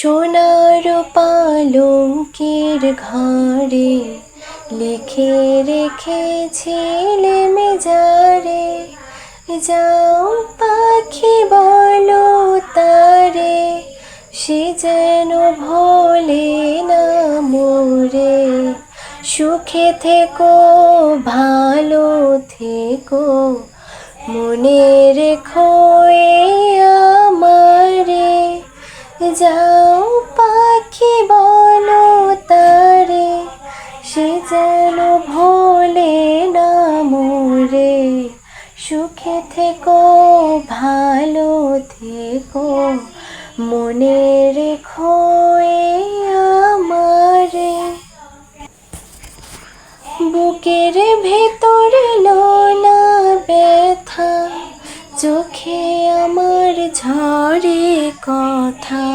সোনার পালঙ্কের ঘরে লিখে রেখেছিলে মেজারে, যাও পাখি বলো তারে, সে যেন ভোলে না মোরে। সুখে থেকো, ভালো থেকো, মনে রেখো যাও পাখি বলো তারে, সে যেন ভোলে না মোরে। সুখে থেকো, ভালো থেকো, মনে রেখো আমারে। বুকের ভেতরে লোনা ব্যথা চোখে আমার ঝরে কথা,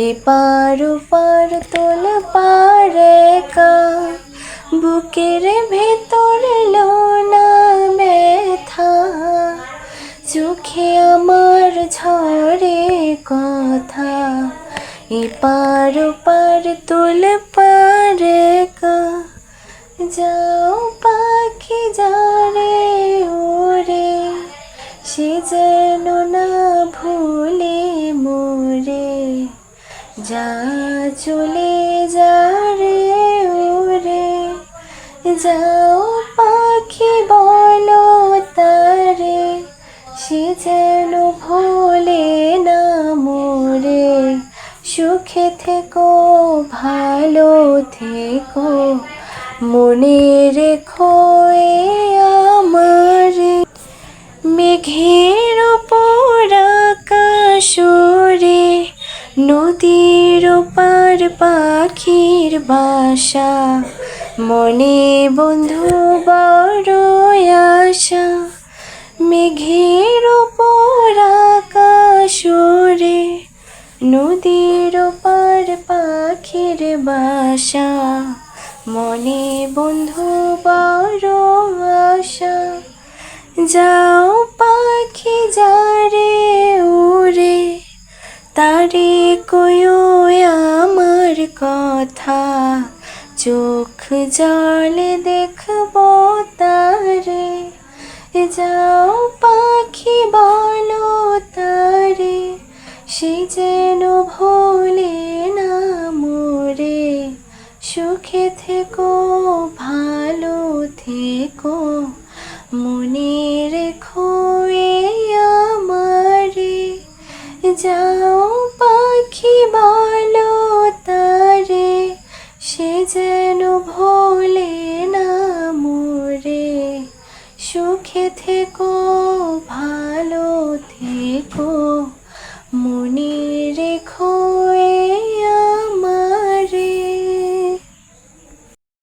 এপার ওপার তোল পারে কা। বুকের ভেতরে চোখে আমার ঝরে কথা, এপার ওপার তোল পারে কা। যাও পাখি যারে যাও পাখি বলো তারে, সে যেন ভোলে না মোরে। সুখে থেকো, ভালো থেকো, মনে রেখো আমারে। মেঘের ওপর আকাশরে নদীর পার পাখির বাসা। মনে বন্ধু বড় আশা, মেঘের ওপর নদীর পার পাখির বাসা। মনে বন্ধু বড় আশা, যাও পাখি যারে উড়ে, তারে কয়ো আমার কথা, চোখ জলে দেখব তারে। যাও পাখি বলো তারে, সে যেন ভোলে না মোরে। সুখে থেকো, ভালো থেকো, মনে রেখো আমারে। যাও সুখে থেকো ভালো থেকো।